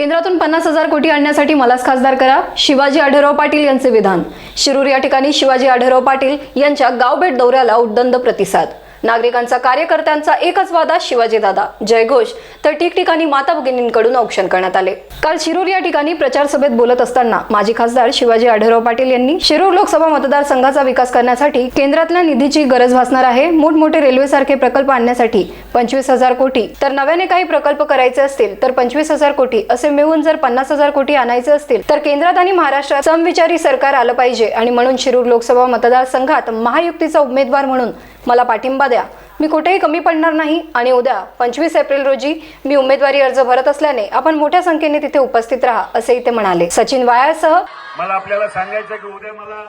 केंद्रातून पन्नास हजार कोटी आणण्यासाठी मलाच खासदार करा शिवाजी आढळराव पाटील यांचे विधान. शिरूर या ठिकाणी शिवाजी आढळराव पाटील यांच्या गावभेट दौऱ्याला उद्दंड प्रतिसाद. नागरिकांचा कार्यकर्त्यांचा एकच वादा शिवाजीदादा जयघोष तर ठिकठिकाणी माता भगिनींकडून औक्षण करण्यात आले. काल शिरूर या ठिकाणी प्रचार सभेत बोलत असताना माजी खासदार शिवाजी आढळराव पाटील यांनी शिरूर लोकसभा मतदारसंघाचा विकास करण्यासाठी केंद्रातल्या निधीची गरज भासणार आहे. मोठमोठे रेल्वे सारखे प्रकल्प आणण्यासाठी पंचवीस हजार कोटी. तर नव्याने काही प्रकल्प करायचे असतील तर पंचवीस हजार कोटी. असे मिळून जर पन्नास हजार कोटी आणायचे असतील तर केंद्रात आणि महाराष्ट्रात समविचारी सरकार आलं पाहिजे. आणि म्हणून शिरूर लोकसभा मतदारसंघात महायुक्तीचा उमेदवार म्हणून मला पाठिंबा द्या. मी कुठेही कमी पडणार नाही आणि उद्या पंचवीस एप्रिल रोजी मी उमेदवारी अर्ज भरत असल्याने आपण मोठ्या संख्येने तिथे उपस्थित राहा असेही ते म्हणाले. सचिन वायासह मला आपल्याला सांगायचं की उद्या मला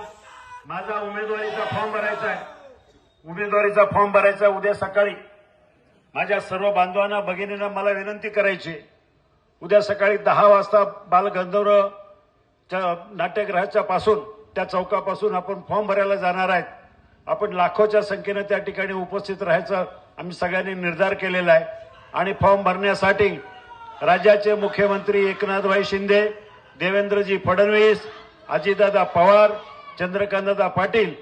माझा उमेदवारीचा फॉर्म भरायचा आहे. उमेदवारीचा फॉर्म भरायचा आहे उद्या सकाळी. माझ्या सर्व बांधवांना भगिनींना मला विनंती करायची उद्या सकाळी दहा वाजता बालगंधर्वच्या नाट्यगृहाच्या पासून त्या चौकापासून आपण फॉर्म भरायला जाणार आहेत. आपण लाखोच्या संख्येनं त्या ठिकाणी उपस्थित राहायचं आम्ही सगळ्यांनी निर्धार केलेला आहे. आणि फॉर्म भरण्यासाठी राज्याचे मुख्यमंत्री एकनाथभाई शिंदे देवेंद्रजी फडणवीस अजितदादा पवार चंद्रकांतदादा पाटील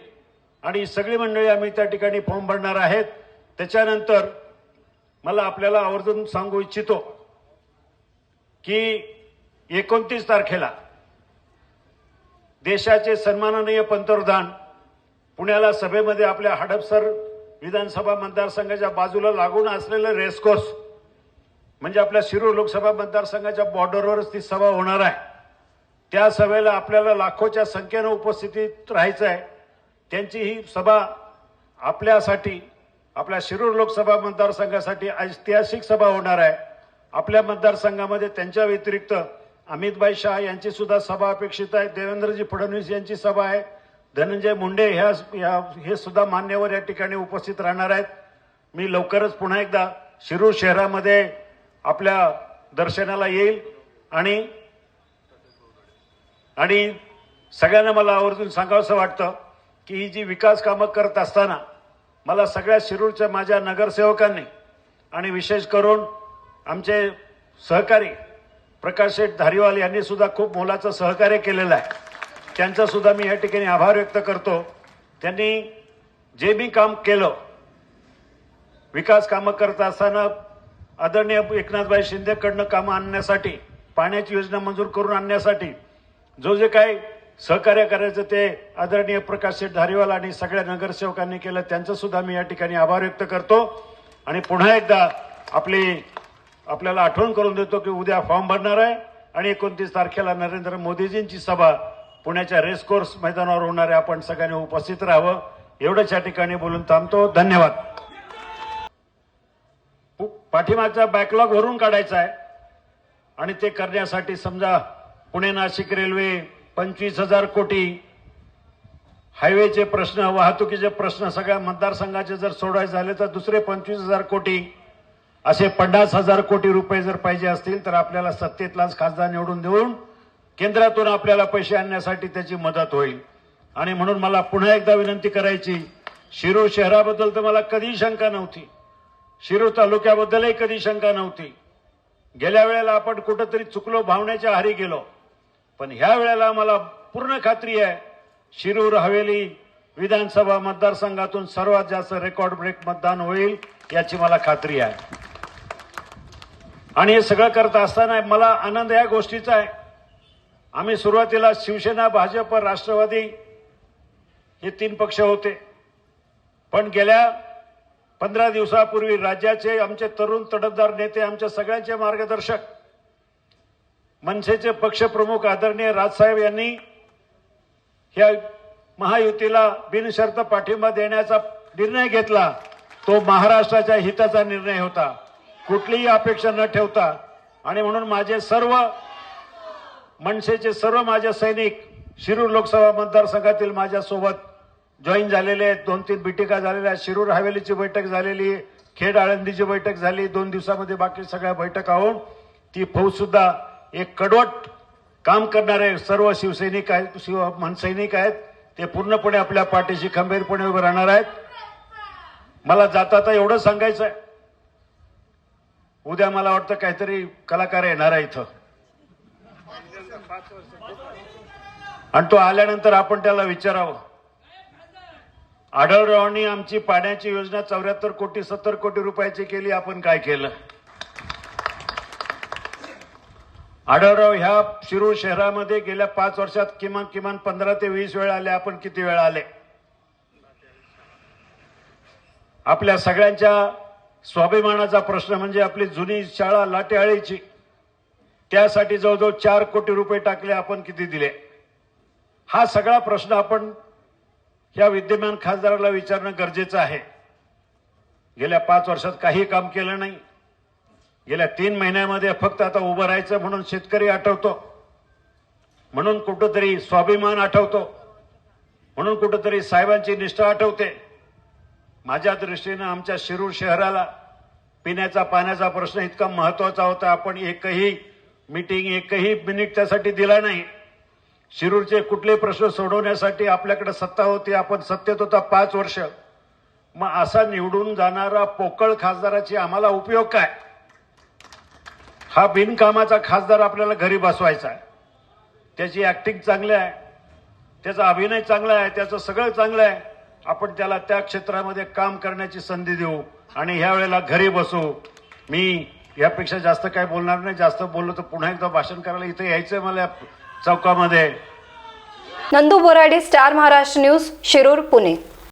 आणि सगळी मंडळी आम्ही त्या ठिकाणी फॉर्म भरणार आहेत. त्याच्यानंतर मला आपल्याला आवर्जून सांगू इच्छितो की एकोणतीस तारखेला देशाचे सन्माननीय पंतप्रधान पुण्याला सभेमध्ये आपल्या हडपसर विधानसभा मतदारसंघाच्या बाजूला लागून असलेलं रेसकोर्स म्हणजे आपल्या शिरूर लोकसभा मतदारसंघाच्या बॉर्डरवरच ती सभा होणार आहे. त्या सभेला आपल्याला लाखोच्या संख्येनं उपस्थितीत राहायचं आहे त्यांची ही सभा आपल्यासाठी आपल्या शिरूर लोकसभा मतदारसंघासाठी ऐतिहासिक सभा होणार आहे. आपल्या मतदारसंघामध्ये त्यांच्या व्यतिरिक्त अमितभाई शहा यांची सुद्धा सभा अपेक्षित आहे. देवेंद्रजी फडणवीस यांची सभा आहे. धनंजय मुंडे ह्या ह्या हे सुद्धा मान्यवर या ठिकाणी उपस्थित राहणार आहेत. मी लवकरच पुन्हा एकदा शिरूर शहरामध्ये आपल्या दर्शनाला येईल आणि आणि सगळ्यांना मला आवर्जून सांगावंसं वाटतं की ही जी विकास कामं करत असताना मला सगळ्या शिरूरच्या माझ्या नगरसेवकांनी आणि विशेष करून आमचे सहकारी प्रकाश शेठ धारीवाल यांनी सुद्धा खूप मोलाचं सहकार्य केलेलं आहे. त्यांचा सुद्धा मी या ठिकाणी आभार व्यक्त करतो. त्यांनी जे मी काम केलं विकास कामं करत असताना आदरणीय एकनाथभाई शिंदेकडनं कामं आणण्यासाठी पाण्याची योजना मंजूर करून आणण्यासाठी जो जे काही सहकार्य करायचं ते आदरणीय प्रकाश शेठ धारीवाल आणि सगळ्या नगरसेवकांनी केलं त्यांचं सुद्धा मी या ठिकाणी आभार व्यक्त करतो. आणि पुन्हा एकदा आपली आपल्याला आठवण करून देतो की उद्या फॉर्म भरणार आहे आणि एकोणतीस तारखेला नरेंद्र मोदीजींची सभा पुण्याच्या रेसकोर्स मैदानावर होणाऱ्या आपण सगळ्यांनी उपस्थित राहावं. एवढंच या ठिकाणी बोलून थांबतो. धन्यवाद. पाठीमागचा बॅकलॉग भरून काढायचा आहे. आणि ते करण्यासाठी समजा पुणे नाशिक रेल्वे पंचवीस हजार कोटी हायवेचे प्रश्न वाहतुकीचे प्रश्न सगळ्या मतदारसंघाचे जर सोडवायचे झाले तर दुसरे पंचवीस हजार कोटी असे पन्नास हजार कोटी रुपये जर पाहिजे असतील तर आपल्याला सत्तेतलाच खासदार निवडून देऊन केंद्रातून आपल्याला पैसे आणण्यासाठी त्याची मदत होईल. आणि म्हणून मला पुन्हा एकदा विनंती करायची शिरूर शहराबद्दल तर मला कधीही शंका नव्हती. शिरूर तालुक्याबद्दलही कधी शंका नव्हती. गेल्या वेळेला आपण कुठंतरी चुकलो भावनेच्या आहारी गेलो. पण ह्या वेळेला मला पूर्ण खात्री आहे शिरूर हवेली विधानसभा मतदारसंघातून सर्वात जास्त रेकॉर्ड ब्रेक मतदान होईल याची मला खात्री आहे. आणि हे सगळं करत असताना मला आनंद या गोष्टीचा आहे. आम्ही सुरुवातीला शिवसेना भाजप राष्ट्रवादी हे तीन पक्ष होते. पण गेल्या पंधरा दिवसापूर्वी राज्याचे आमचे तरुण तडफदार नेते आमच्या सगळ्यांचे मार्गदर्शक मनसेचे पक्षप्रमुख आदरणीय राजसाहेब यांनी ह्या महायुतीला बिनशर्त पाठिंबा देण्याचा निर्णय घेतला. तो महाराष्ट्राच्या हिताचा निर्णय होता. कुठलीही अपेक्षा न ठेवता आणि म्हणून माझे सर्व मनसेचे सर्व माझ्या सैनिक शिरूर लोकसभा मतदारसंघातील माझ्यासोबत जॉईन झालेले आहेत. दोन तीन बिटिका झालेल्या आहेत. शिरूर हवेलीची बैठक झालेली खेड आळंदीची बैठक झाली. दोन दिवसामध्ये बाकी सगळ्या बैठका होऊन ती फौज सुद्धा एक कडवट काम करणारे सर्व शिवसैनिक आहेत शिव मनसैनिक आहेत. ते पूर्णपणे आपल्या पाठीशी खंबीरपणे उभे राहणार आहेत. मला जाता आता एवढं सांगायचं आहे उद्या मला वाटतं काहीतरी कलाकार येणार आहे इथं. आणि तो आल्यानंतर आपण त्याला विचारावं. आढळरावांनी आमची पाण्याची योजना चौऱ्याहत्तर कोटी सत्तर कोटी रुपयाची केली आपण काय केलं? आढळराव ह्या शिरूर शहरामध्ये गेल्या पाच वर्षात किमान किमान पंधरा ते वीस वेळा आले. आपण किती वेळा आले? आपल्या सगळ्यांच्या स्वाभिमानाचा प्रश्न म्हणजे आपली जुनी शाळा लाटेआळीची त्यासाठी जवळजवळ चार कोटी रुपये टाकले आपण किती दिले? हा सगळा प्रश्न आपण या विद्यमान खासदाराला विचारणं गरजेचं आहे. गेल्या पाच वर्षात काही काम केलं नाही. गेल्या तीन महिन्यामध्ये फक्त आता उभं राहायचं म्हणून शेतकरी आठवतो. म्हणून कुठंतरी स्वाभिमान आठवतो. म्हणून कुठंतरी साहेबांची निष्ठा आठवते. माझ्या दृष्टीनं आमच्या शिरूर शहराला पिण्याचा पाण्याचा प्रश्न इतका महत्त्वाचा होता. आपण एकही मीटिंग एकही मिनिट त्यासाठी दिला नाही. शिरूरचे कुठले प्रश्न सोडवण्यासाठी आपल्याकडे सत्ता होती आपण सत्तेत होता पाच वर्ष. मग असा निवडून जाणारा पोकळ खासदाराची आम्हाला उपयोग काय? हा बिनकामाचा खासदार आपल्याला घरी बसवायचा आहे. त्याची ॲक्टिंग चांगली आहे. त्याचा अभिनय चांगला आहे. त्याचं सगळं चांगलं आहे. आपण त्याला त्या क्षेत्रामध्ये काम करण्याची संधी देऊ आणि ह्या वेळेला घरी बसू. मी यापेक्षा जास्त काय बोलणार नाही. जास्त बोललो तर पुन्हा एकदा भाषण करायला इथे यायचंय मला या चौकामध्ये. Nandu Borade star Maharashtra news Shirur Pune.